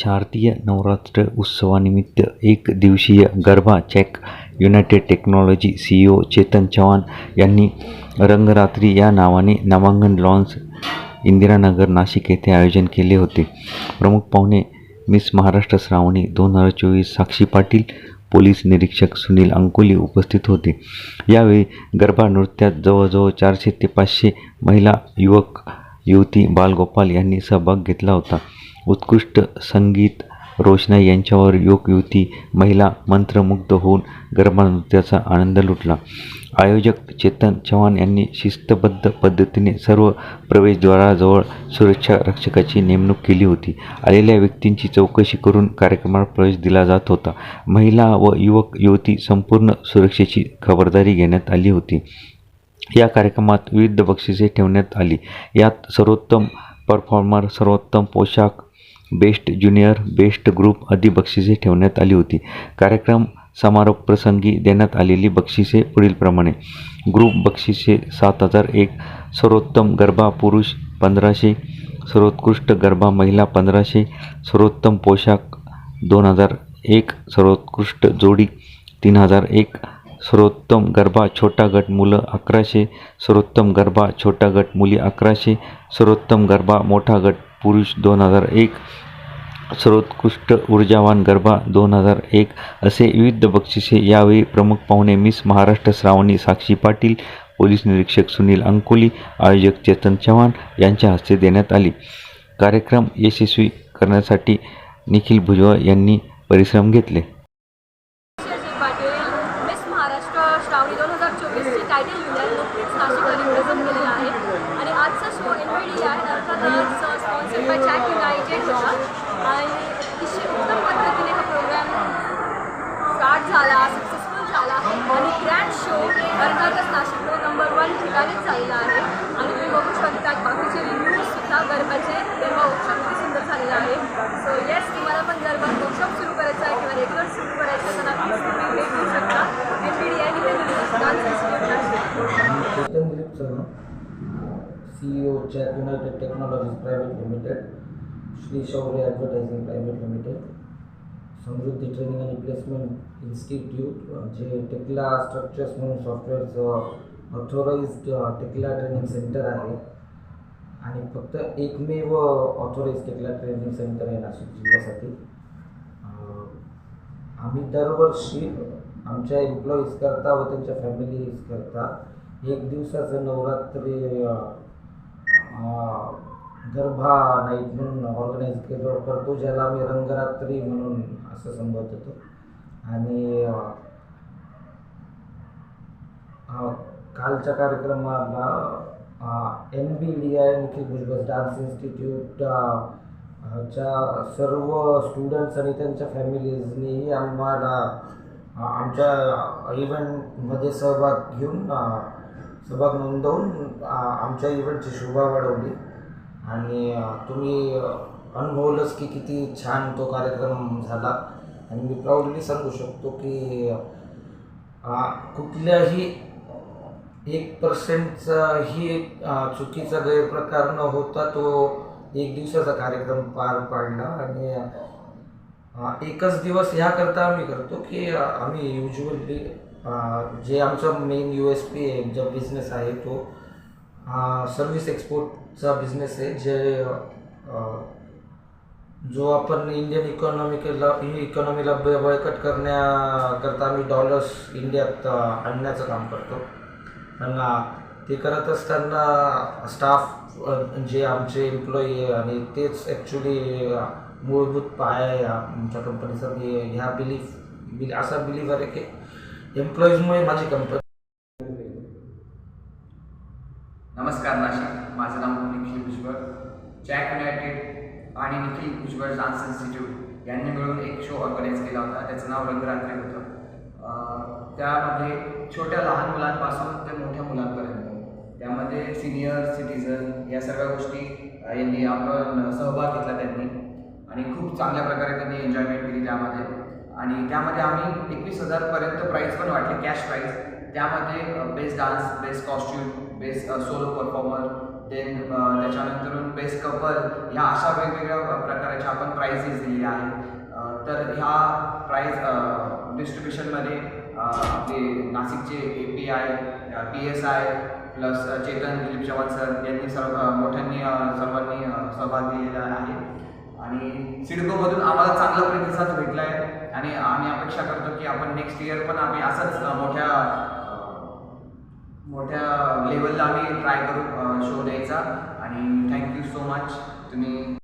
शारदीय नवरात्र उत्सवानिमित्त एक दिवसीय garba Jack united technology C O Chetan Chavan यांनी रंगरात्री या नावाने नामांकन लॉन्स इंदिरानगर नाशिक येथे आयोजन केले होते. प्रमुख पाहुणे मिस महाराष्ट्र श्रावणी दोन हजार चोवीस साक्षी पाटील पोलीस निरीक्षक सुनील अंकोली उपस्थित होते. यावेळी गरबा नृत्यात जवळजवळ चारशे ते पाचशे महिला युवक युवती बालगोपाल यांनी सहभाग घेतला होता. उत्कृष्ट संगीत रोषणाई यांच्यावर युवक युवती महिला मंत्रमुग्ध होऊन गरबा नृत्याचा आनंद लुटला. आयोजक चेतन चव्हाण यांनी शिस्तबद्ध पद्धतीने सर्व प्रवेशद्वाराजवळ सुरक्षा रक्षकाची नेमणूक केली होती. आलेल्या व्यक्तींची चौकशी करून कार्यक्रमात प्रवेश दिला जात होता. महिला व युवक युवती संपूर्ण सुरक्षेची खबरदारी घेण्यात आली होती. या कार्यक्रमात विविध बक्षिसे ठेवण्यात आली. यात सर्वोत्तम परफॉर्मर सर्वोत्तम पोशाख बेस्ट ज्युनियर बेस्ट ग्रुप आदी बक्षिसे ठेवण्यात आली होती. कार्यक्रम समारोप प्रसंगी देण्यात आलेली बक्षिसे पुढीलप्रमाणे. ग्रुप बक्षिसे सात हजार एक सर्वोत्तम गरबा पुरुष पंधराशे सर्वोत्कृष्ट गरबा महिला पंधराशे सर्वोत्तम पोशाख दोन हजार एक सर्वोत्कृष्ट जोडी तीन हजार एक सर्वोत्तम गरबा छोटा गट मुलं अकराशे सर्वोत्तम गरबा छोटा गट मुली अकराशे सर्वोत्तम गरबा मोठा गट पुरुष दोन हजार एक सर्वोत्कृष्ट ऊर्जावान गरबा दोन हजार एक असे विविध बक्षिसे यावेळी प्रमुख पाहुणे मिस महाराष्ट्र श्रावणी साक्षी पाटील पोलीस निरीक्षक सुनील अंकोली आयोजक चेतन चव्हाण यांच्या हस्ते देण्यात आली. कार्यक्रम यशस्वी करण्यासाठी निखिल भुजबळ यांनी परिश्रम घेतले. आणि आजचा शो एन डी आहे अर्थातच बाय चॅक युनायटेड होता आणि अतिशय उत्तम पद्धतीने हा प्रोग्राम स्टार्ट झाला सक्सेसफुल झाला आणि ग्रँड शो अर्थातच नाशिकलो नंबर वन ठिकाणीच झालेला आहे आणि तुम्ही बघू शकता बाकीचे रिव्ह्यूजसुद्धा गरबाचे तेव्हा उत्सव किती सुंदर झालेला आहे सो येस तुम्हाला पण गरबा वर्कशॉप सुरू करायचा आहे किंवा रेग्युलर सुरू करायचं आहे तर नक्कीच तुम्ही भेट देऊ शकता एम पी डी आणि dance institute Nashik CEO United Technologies Private Limited Shri Shaurya Advertising Private Limited Samruddhi training आणि प्लेसमेंट इन्स्टिट्यूट जे टेक्ला स्ट्रक्चर्स म्हणून सॉफ्टवेअरचं ऑथोराइज्ड टेक्ला ट्रेनिंग सेंटर आहे. आणि फक्त एकमेव ऑथोराइज टेक्ला ट्रेनिंग सेंटर आहे नाशिक जिल्ह्यासाठी. आम्ही दरवर्षी आमच्या एम्प्लॉईज करता व त्यांच्या फॅमिलीज करता. एक दिवसाचं नवरात्री अ, गरबा नाईट म्हणून ऑर्गनाईज केलं करतो ज्याला आम्ही रंगरात्री म्हणून असं संबोधतो. आणि कालच्या कार्यक्रमाला N B D I Nikhil Bhujbal dance institute च्या सर्व स्टुडंट्स आणि त्यांच्या फॅमिलीजनीही आम्हाला आमच्या इव्हेंटमध्ये सहभाग घेऊन सहभाग नोंदवून आमच्या इव्हेंटची शोभा वाढवली. आणि तुम्ही अनुभवलंच की किती छान तो कार्यक्रम झाला. आणि मी प्राऊडली सांगू शकतो की कुठल्याही एक पर्सेंटचाही एक चुकीचा गैरप्रकार न होता तो एक दिवसाचा कार्यक्रम पार पाडला. आणि एकच दिवस ह्याकरता आम्ही करतो की आम्ही युजली जे आमचं मेन यू एस पी आहे जो बिझनेस आहे तो सर्व्हिस एक्सपोर्टचा बिझनेस आहे जे जो आपण इंडियन इकॉनॉमिकला इकॉनॉमीला ब- बळकट करण्याकरता आम्ही डॉलर्स इंडियात आणण्याचं काम करतो. पण ते करत असताना स्टाफ जे आमचे एम्प्लॉई आहे आणि तेच ॲक्च्युली मूलभूत पाया आहे आमच्या कंपनीचा मी ह्या बिलीफ बिल असा बिलीव्हर आहे की एम्प्लॉईजमुळे माझी कंपनी नमस्कार नाशिक माझं नाव निखिल भुजबळ. जॅक युनायटेड आणि निखिल भुजबळ डान्स इन्स्टिट्यूट यांनी मिळून एक शो ऑर्गनाईज केला होता. त्याचं नाव रंगरात्री होतं. त्यामध्ये छोट्या लहान मुलांपासून ते मोठ्या मुलांपर्यंत त्यामध्ये सिनियर सिटीजन या सगळ्या गोष्टी यांनी आपण सहभाग घेतला त्यांनी. आणि खूप चांगल्या प्रकारे त्यांनी एन्जॉयमेंट केली त्यामध्ये. आणि त्यामध्ये आम्ही एकवीस हजारपर्यंत प्राईज पण वाटली कॅश प्राईज त्यामध्ये best dance best costume best solo performer then त्याच्यानंतर बेस्ट कपल ह्या अशा वेगवेगळ्या अ, प्रकारच्या आपण प्राईजेस दिलेल्या आहेत. तर ह्या प्राईज डिस्ट्रीब्युशनमध्ये आपले नाशिकचे A P I P S I plus Chetan Dilip Chavan sir यांनी सर्व मोठ्यांनी सर्वांनी सहभाग दिलेला आहे. आणि सिडकोमधून आम्हाला चांगला प्रतिसाद भेटला आहे आणि आम्ही अपेक्षा करतो की आपण नेक्स्ट इयर पण आम्ही असंच मोठ्या मोठ्या लेवलला आम्ही ट्राय करू शो द्यायचा. आणि थँक्यू सो मच तुम्ही